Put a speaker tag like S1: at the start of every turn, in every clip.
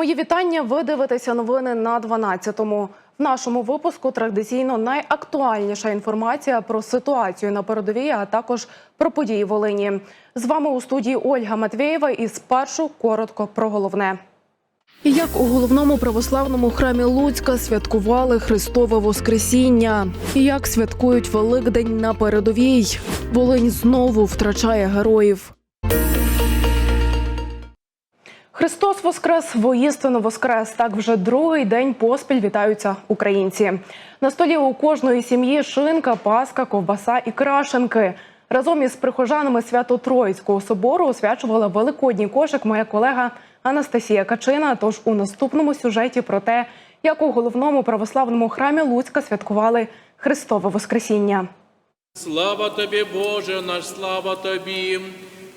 S1: Мої вітання. Ви дивитеся новини на 12-му. В нашому випуску традиційно найактуальніша інформація про ситуацію на передовій, а також про події Волині. З вами у студії Ольга Матвєєва. І спершу коротко про головне. Як у головному православному храмі Луцька святкували Христове Воскресіння? І Як святкують Великдень на передовій? Волинь знову втрачає героїв. Христос Воскрес, воістину Воскрес. Так вже другий день поспіль вітаються українці. На столі у кожної сім'ї шинка, паска, ковбаса і крашенки. Разом із прихожанами Свято-Троїцького собору освячувала великодній кошик моя колега Анастасія Качина. Тож у наступному сюжеті про те, як у головному православному храмі Луцька святкували Христове Воскресіння.
S2: Слава тобі, Боже, наш слава тобі,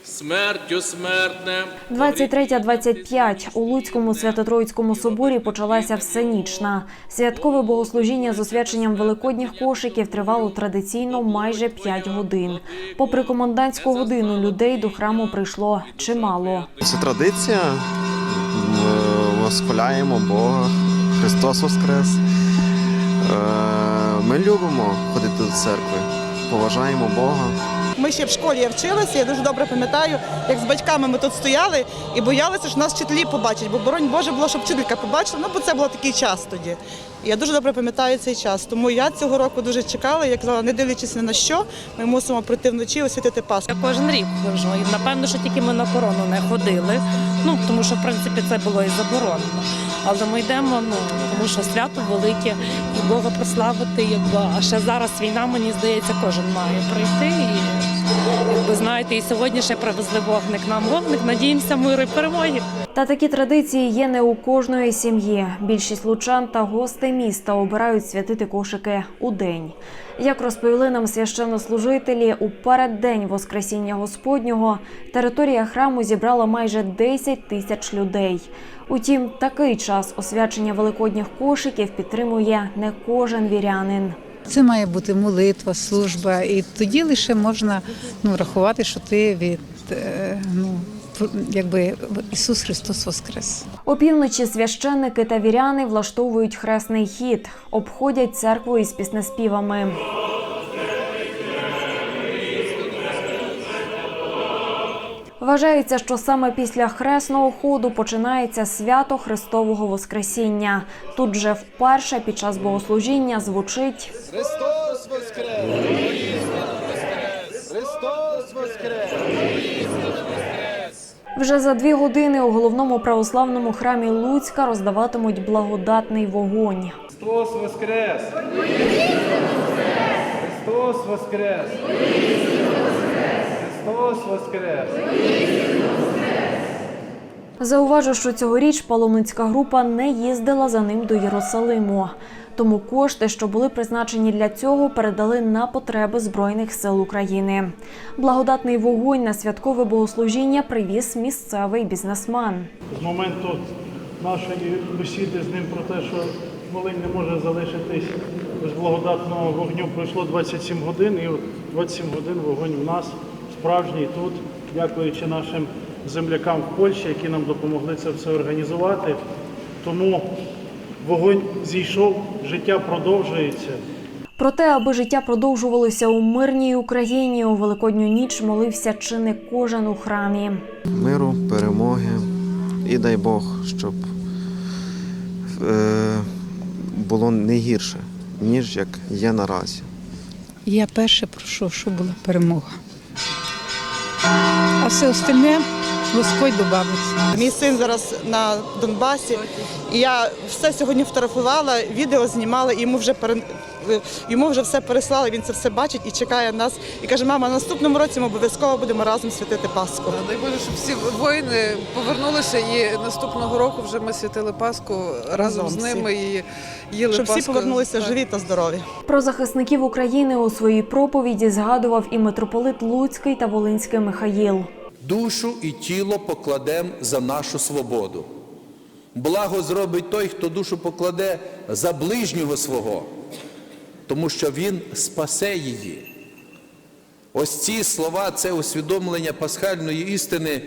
S2: смертю смертне.
S3: 23.25 у Луцькому Свято-Троїцькому соборі почалася всенічна. Святкове богослужіння з освяченням великодніх кошиків тривало традиційно майже 5 годин. Попри комендантську годину людей до храму прийшло чимало.
S4: Це традиція. Ми восхваляємо Бога. Христос Воскрес. Е, Ми любимо ходити до церкви, поважаємо Бога.
S5: Ми ще в школі вчилися, я дуже добре пам'ятаю, як з батьками ми тут стояли і боялися, що нас вчителі побачать, бо боронь Боже було, щоб вчителька побачила, ну бо це був такий час тоді. Я дуже добре пам'ятаю цей час. Тому я цього року дуже чекала, як казала, не дивлячись на що, ми мусимо прийти вночі і освятити Пасху.
S6: Я кожен рік ходжу. І напевно, що тільки ми на корону не ходили. Ну тому що в принципі це було і заборонено. Але ми йдемо, ну тому що свято велике і Бога прославити, якби а ще зараз війна, мені здається, кожен має прийти. І якби знаєте, і сьогодні ще привезли вогник нам вогник. Надіємося, миру і перемоги.
S3: Та такі традиції є не у кожної сім'ї. Більшість лучан та гостей міста обирають святити кошики у день. Як розповіли нам священнослужителі, у переддень Воскресіння Господнього територія храму зібрала майже 10 тисяч людей. Утім, такий час освячення великодніх кошиків підтримує не кожен вірянин.
S7: Це має бути молитва, служба, і тоді лише можна ну, рахувати, що ти від е, ну, якби Ісус Христос Воскрес.
S3: Опівночі священники та віряни влаштовують хресний хід, обходять церкву із піснеспівами. Вважається, що саме після хресного ходу починається свято Христового Воскресіння. Тут же вперше під час богослужіння звучить
S4: Христос Воскрес! Христос Воскрес!
S3: Вже за дві години у головному православному храмі Луцька роздаватимуть благодатний вогонь.
S8: Христос Воскрес! Христос Воскрес! Христос Воскрес!
S3: Зауважу, що цьогоріч паломницька група не їздила за ним до Єрусалиму. Тому кошти, що були призначені для цього, передали на потреби Збройних сил України. Благодатний вогонь на святкове богослужіння привіз місцевий бізнесмен.
S8: З моменту нашої бесіди з ним про те, що Волинь не може залишитись без благодатного вогню, пройшло 27 годин, і от 27 годин вогонь в нас справжній тут, дякуючи нашим землякам в Польщі, які нам допомогли це все організувати. Тому вогонь зійшов, життя продовжується.
S3: Проте, аби життя продовжувалося у мирній Україні, у великодню ніч молився чи не кожен у храмі.
S4: Миру, перемоги і дай Бог, щоб е, було не гірше, ніж як є наразі.
S7: Я перше прошу, щоб була перемога. А все остальне Господь добавить.
S5: Мій син зараз на Донбасі, і я все сьогодні фотографувала, відео знімала, і йому вже пере... йому вже все переслали. Він це все бачить і чекає нас. І каже: мама, наступному році ми обов'язково будемо разом святити Пасху.
S9: Дай Боже, щоб всі воїни повернулися і наступного року вже ми святили Пасху разом
S5: Разом
S9: з
S5: всі.
S9: ними і їли
S5: Щоб всі повернулися живі та здорові.
S3: Про захисників України у своїй проповіді згадував і митрополит Луцький та Волинський Михаїл.
S10: Душу і тіло покладем за нашу свободу. Благо зробить той, хто душу покладе за ближнього свого, тому що він спасе її. Ось ці слова, це усвідомлення пасхальної істини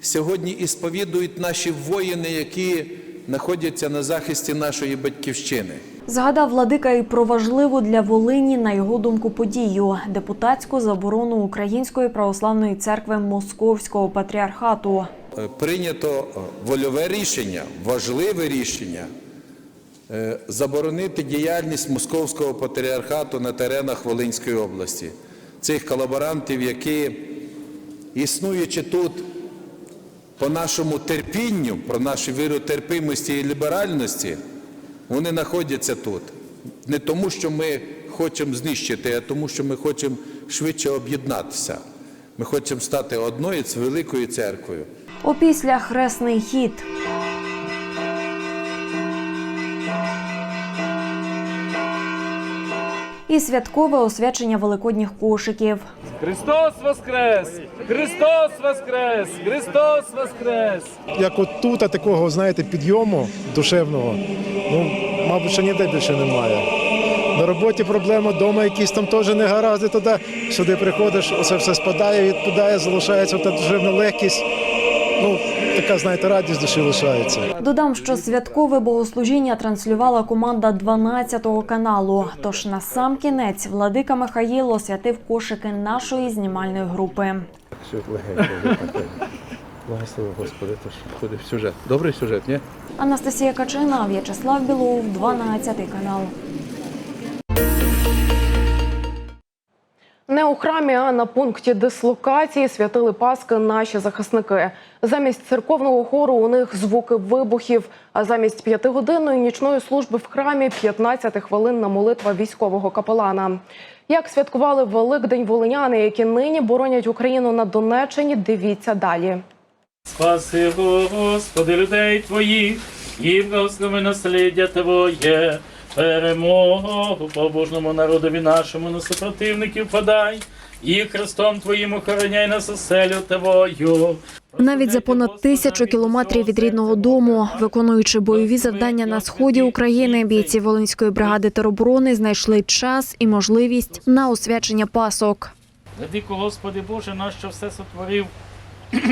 S10: сьогодні і сповідують наші воїни, які знаходяться на захисті нашої батьківщини.
S3: Згадав владика і про важливу для Волині, на його думку, подію депутатську заборону Української православної церкви Московського патріархату.
S10: Е, Прийнято вольове рішення, важливе рішення е, заборонити діяльність Московського патріархату на теренах Волинської області. Цих колаборантів, які, існуючи тут по нашому терпінню, про нашу віру терпимості і ліберальності, вони знаходяться тут. Не тому, що ми хочемо знищити, а тому, що ми хочемо швидше об'єднатися. Ми хочемо стати одною з великою церквою.
S3: Опісля хресний хід. І святкове освячення великодніх кошиків.
S2: Христос Воскрес! Христос Воскрес! Христос Воскрес!
S8: Як от тут, такого, знаєте, підйому душевного, ну, мабуть, що ніде більше немає. На роботі проблема, вдома якісь там теж негаразди, туди сюди приходиш, оце все спадає, відпадає, залишається та душевна легкість. Ну, така, знаєте, радість душі лишається.
S3: Додам, що святкове богослужіння транслювала команда 12-го каналу. Тож на сам кінець владика Михаїл освятив кошики нашої знімальної групи.
S11: Благослови Господи, тож входить в сюжет. Добрий сюжет, ні?
S3: Анастасія Качина, В'ячеслав Білов, 12 канал.
S1: Не у храмі, а на пункті дислокації святили Паски наші захисники. Замість церковного хору у них звуки вибухів, а замість п'ятигодинної нічної служби в храмі 15 хвилинна молитва військового капелана. Як святкували Великдень волиняни, які нині боронять Україну на Донеччині, дивіться далі.
S2: Спаси, Господи, людей Твоїх, і благослови насліддя Твоє, перемогу побожному народові нашому на супротивників подай, і Христом Твоїм охороняй нас оселю Твою.
S12: Навіть за понад тисячу кілометрів від рідного дому, виконуючи бойові завдання на сході України, бійці Волинської бригади тероборони знайшли час і можливість на освячення пасок.
S2: Владико, Господи Боже наш, що все сотворив.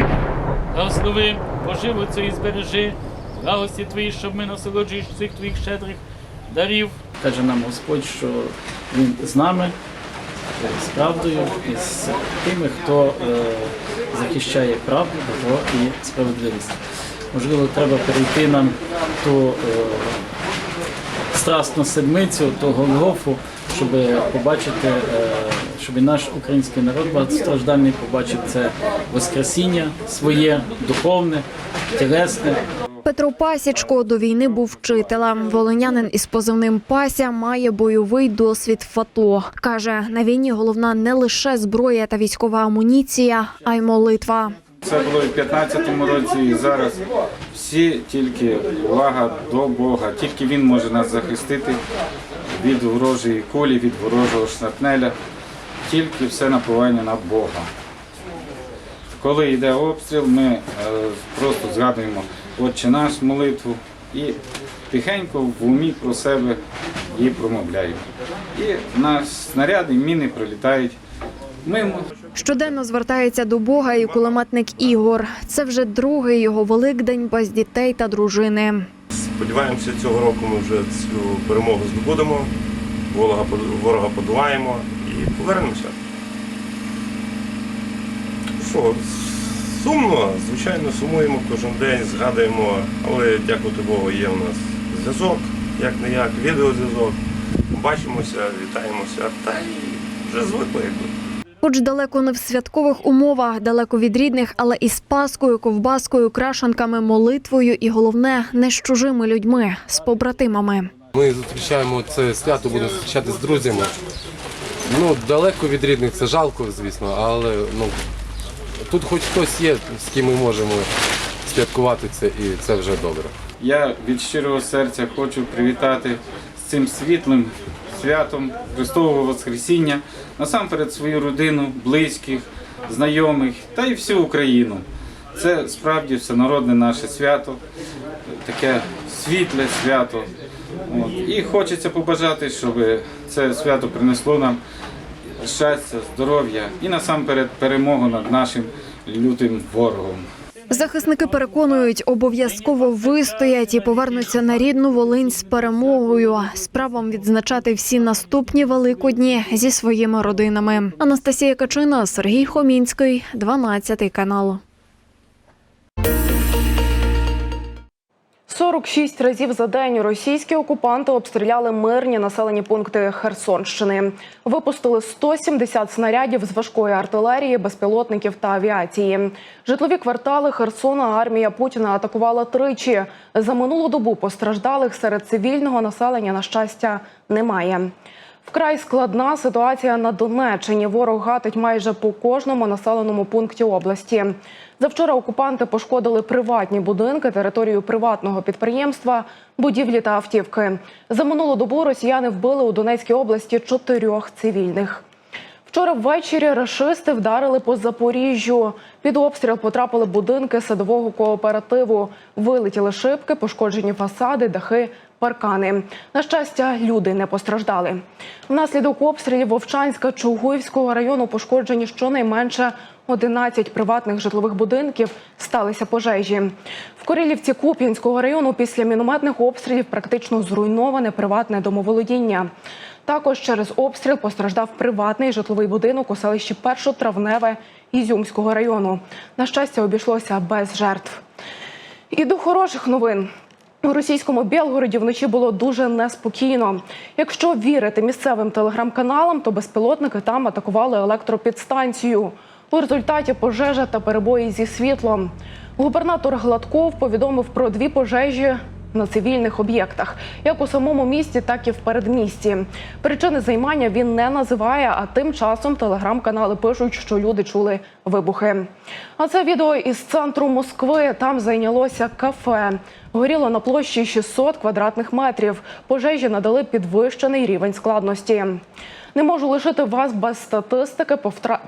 S2: Благослови, поживо це і збережи, благості Твої, щоб ми насолоджуєш цих Твоїх щедрих дарів. Каже нам Господь, що Він з нами, з правдою, і з тими, хто е, захищає правду, добро і справедливість. Можливо, треба перейти нам ту е, страстну седмицю, ту Голгофу, щоб побачити, е, щоб і наш український народ багатостраждальний побачив це Воскресіння своє, духовне, тілесне.
S12: Петро Пасічко до війни був вчителем. Волинянин із позивним Пася має бойовий досвід в АТО. Каже, на війні головна не лише зброя та військова амуніція, а й молитва.
S11: Це було і в 15-му році, і зараз всі тільки увага до Бога. Тільки Він може нас захистити від ворожої кулі, від ворожого шнапнеля. Тільки все наповання на Бога. Коли йде обстріл, ми е, просто згадуємо Отче наш молитву і тихенько в умі про себе її промовляємо. І наші снаряди, міни прилітають мимо.
S12: Щоденно звертається до Бога і кулеметник Ігор. Це вже другий його великдень без дітей та дружини.
S13: Сподіваємося, цього року ми вже цю перемогу здобудемо, ворога, ворога подолаємо і повернемося. Що, сумно, звичайно, сумуємо кожен день, згадуємо, але дякувати Богу, є у нас зв'язок, як не як, відеозв'язок. Бачимося, вітаємося, та й вже звикли якби.
S12: Хоч далеко не в святкових умовах, далеко від рідних, але із паскою, ковбаскою, крашанками, молитвою і головне не з чужими людьми, з побратимами.
S11: Ми зустрічаємо це свято, будемо зустрічати з друзями. Ну, далеко від рідних це жалко, звісно, але ну, тут хоч хтось є, з ким ми можемо святкувати це, і це вже добре. Я від щирого серця хочу привітати з цим світлим святом Христового Воскресіння, насамперед свою родину, близьких, знайомих та й всю Україну. Це справді всенародне наше свято, таке світле свято. От. І хочеться побажати, щоб це свято принесло нам щастя, здоров'я і насамперед перемогу над нашим лютим ворогом.
S12: Захисники переконують, обов'язково вистоять і повернуться на рідну Волинь з перемогою. Справом відзначати всі наступні великодні зі своїми родинами. Анастасія Качина, Сергій Хомінський, 12 канал.
S1: 46 разів за день російські окупанти обстріляли мирні населені пункти Херсонщини. Випустили 170 снарядів з важкої артилерії, безпілотників та авіації. Житлові квартали Херсона армія Путіна атакувала тричі. За минулу добу постраждалих серед цивільного населення на щастя немає. Вкрай складна ситуація на Донеччині. Ворог гатить майже по кожному населеному пункті області. Завчора окупанти пошкодили приватні будинки, територію приватного підприємства, будівлі та автівки. За минулу добу росіяни вбили у Донецькій області чотирьох цивільних. Вчора ввечері рашисти вдарили по Запоріжжю. Під обстріл потрапили будинки садового кооперативу. Вилетіли шибки, пошкоджені фасади, дахи, паркани. На щастя, люди не постраждали. Внаслідок обстрілів Вовчанська Чугуївського району пошкоджені щонайменше 11 приватних житлових будинків сталися пожежі. В Корилівці Куп'янського району після мінометних обстрілів практично зруйноване приватне домоволодіння. Також через обстріл постраждав приватний житловий будинок у селищі Першотравневе Ізюмського району. На щастя, обійшлося без жертв. І до хороших новин. У російському Білгороді вночі було дуже неспокійно. Якщо вірити місцевим телеграм-каналам, то безпілотники там атакували електропідстанцію. У результаті пожежа та перебої зі світлом. Губернатор Гладков повідомив про дві пожежі на цивільних об'єктах, як у самому місті, так і в передмісті. Причини займання він не називає, а тим часом телеграм-канали пишуть, що люди чули вибухи. А це відео із центру Москви. Там зайнялося кафе. Горіло на площі 600 квадратних метрів. Пожежі надали підвищений рівень складності. Не можу лишити вас без статистики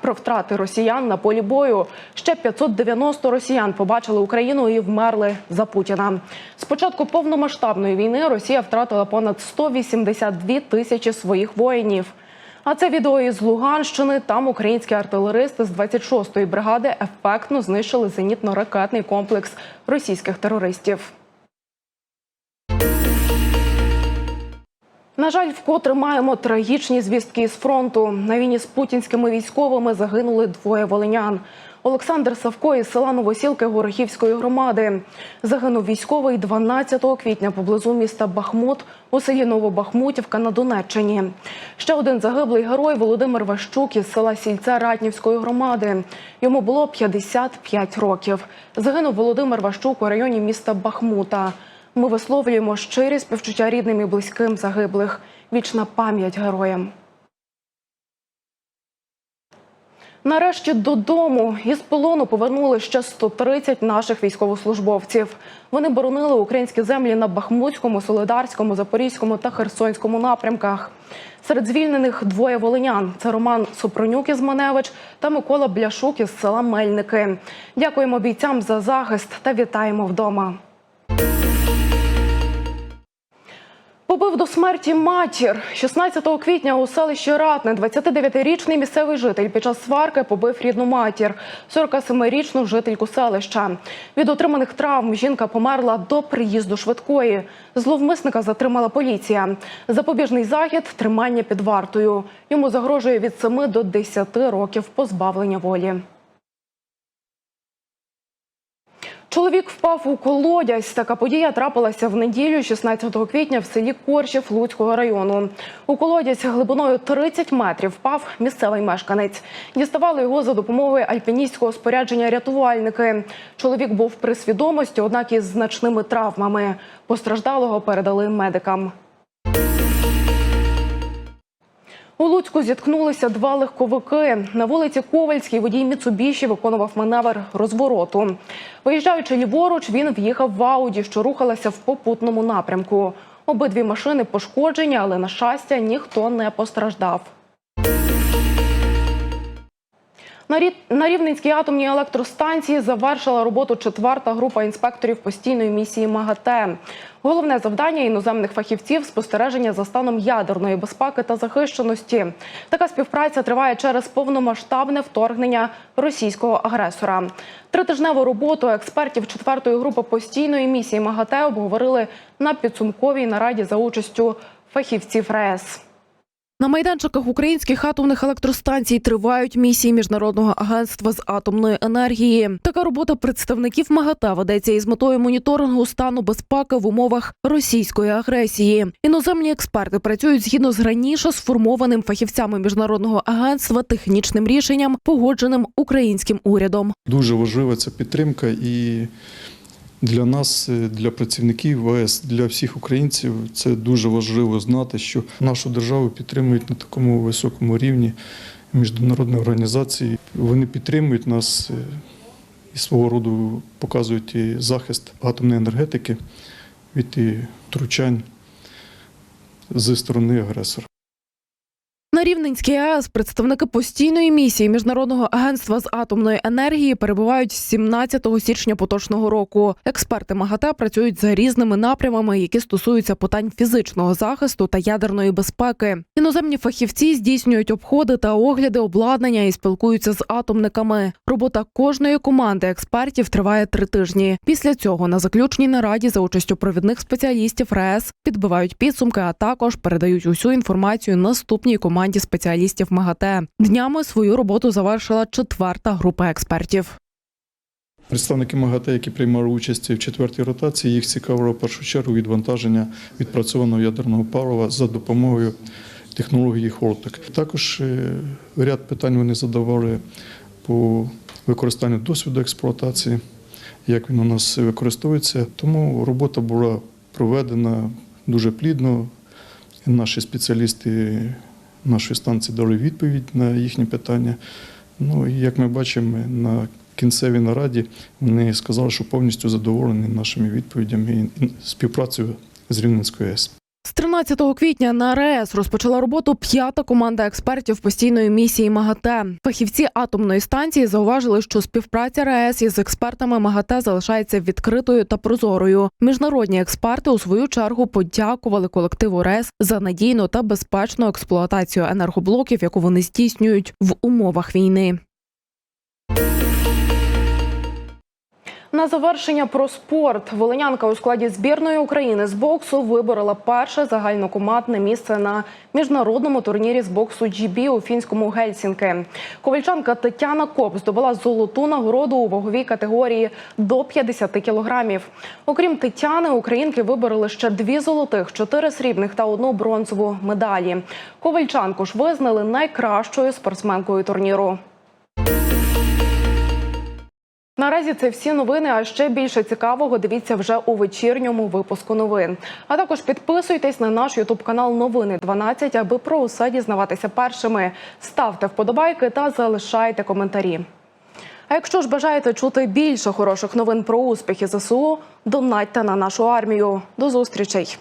S1: про втрати росіян на полі бою. Ще 590 росіян побачили Україну і вмерли за Путіна. З початку повномасштабної війни Росія втратила понад 182 тисячі своїх воїнів. А це відео із Луганщини. Там українські артилеристи з 26-ї бригади ефектно знищили зенітно-ракетний комплекс російських терористів. На жаль, вкотре маємо трагічні звістки з фронту. На війні з путінськими військовими загинули двоє волинян. Олександр Савко із села Новосілки Горохівської громади. Загинув військовий 12 квітня поблизу міста Бахмут у селі Новобахмутівка на Донеччині. Ще один загиблий герой Володимир Ващук із села Сільце Ратнівської громади. Йому було 55 років. Загинув Володимир Ващук у районі міста Бахмута. Ми висловлюємо щирі співчуття рідним і близьким загиблих. Вічна пам'ять героям. Нарешті додому із полону повернули ще 130 наших військовослужбовців. Вони боронили українські землі на Бахмутському, Солидарському, Запорізькому та Херсонському напрямках. Серед звільнених двоє волинян це Роман Супронюк із Маневич та Микола Бляшук із села Мельники. Дякуємо бійцям за захист та вітаємо вдома. Побив до смерті матір 16 квітня у селищі Ратне 29-річний місцевий житель під час сварки побив рідну матір, 47-річну жительку селища. Від отриманих травм жінка померла до приїзду швидкої. Зловмисника затримала поліція. Запобіжний захід тримання під вартою. Йому загрожує від 7 до 10 років позбавлення волі. Чоловік впав у колодязь. Така подія трапилася в неділю, 16 квітня, в селі Коршів Луцького району. У колодязь глибиною 30 метрів впав місцевий мешканець. Діставали його за допомогою альпіністського спорядження рятувальники. Чоловік був при свідомості, однак із значними травмами. Постраждалого передали медикам. У Луцьку зіткнулися два легковики. На вулиці Ковальській водій Міцубіші виконував маневр розвороту. Виїжджаючи ліворуч, він в'їхав в Ауді, що рухалася в попутному напрямку. Обидві машини пошкоджені, але на щастя ніхто не постраждав. На Рі- На Рівненській атомній електростанції завершила роботу четверта група інспекторів постійної місії МАГАТЕ. Головне завдання іноземних фахівців спостереження за станом ядерної безпеки та захищеності. Така співпраця триває через повномасштабне вторгнення російського агресора. Тритижневу роботу експертів четвертої групи постійної місії МАГАТЕ обговорили на підсумковій нараді за участю фахівців РАЕС. На майданчиках українських атомних електростанцій тривають місії міжнародного агентства з атомної енергії. Така робота представників МАГАТЕ ведеться із метою моніторингу стану безпеки в умовах російської агресії. Іноземні експерти працюють згідно з раніше сформованим фахівцями міжнародного агентства технічним рішенням, погодженим українським урядом.
S14: Дуже важлива ця підтримка і для нас, е, для працівників ВС, для всіх українців, це дуже важливо знати, що нашу державу підтримують на такому високому рівні міжнародні організації. Вони підтримують нас е, і свого роду показують і захист атомної енергетики від і втручань зі сторони агресора.
S1: На Рівненській АЕС представники постійної місії міжнародного агентства з атомної енергії перебувають з 17 січня поточного року. Експерти МАГАТЕ працюють за різними напрямами, які стосуються питань фізичного захисту та ядерної безпеки. Іноземні фахівці здійснюють обходи та огляди обладнання і спілкуються з атомниками. Робота кожної команди експертів триває три тижні. Після цього на заключній нараді за участю провідних спеціалістів РАЕС підбивають підсумки, а також передають усю інформацію наступній команді спеціалістів МАГАТЕ. Днями свою роботу завершила четверта група експертів.
S14: Представники МАГАТЕ, які приймали участь в четвертій ротації, їх цікавило в першу чергу відвантаження відпрацьованого ядерного палива за допомогою технології Хортек. Також е, ряд питань вони задавали по використанню досвіду експлуатації, як він у нас використовується. Тому робота була проведена дуже плідно. Наші спеціалісти нашої станції дали відповідь на їхні питання. Ну і як ми бачимо, на кінцевій нараді вони сказали, що повністю задоволені нашими відповідями і співпрацею з Рівненською АЕС.
S1: З 13 квітня на РЕС розпочала роботу п'ята команда експертів постійної місії МАГАТЕ. Фахівці атомної станції зауважили, що співпраця РЕС із експертами МАГАТЕ залишається відкритою та прозорою. Міжнародні експерти у свою чергу подякували колективу РЕС за надійну та безпечну експлуатацію енергоблоків, яку вони здійснюють в умовах війни. На завершення про спорт волинянка у складі збірної України з боксу виборола перше загальнокомандне місце на міжнародному турнірі з боксу GB у фінському Гельсінки. Ковальчанка Тетяна Коп здобула золоту нагороду у ваговій категорії до 50 кілограмів. Окрім Тетяни, українки вибороли ще дві золотих, чотири срібних та одну бронзову медалі. Ковальчанку ж визнали найкращою спортсменкою турніру. Наразі це всі новини. А ще більше цікавого дивіться вже у вечірньому випуску новин. А також підписуйтесь на наш ютуб канал Новини 12, аби про усе дізнаватися першими. Ставте вподобайки та залишайте коментарі. А якщо ж бажаєте чути більше хороших новин про успіхи ЗСУ, донатьте на нашу армію. До зустрічей.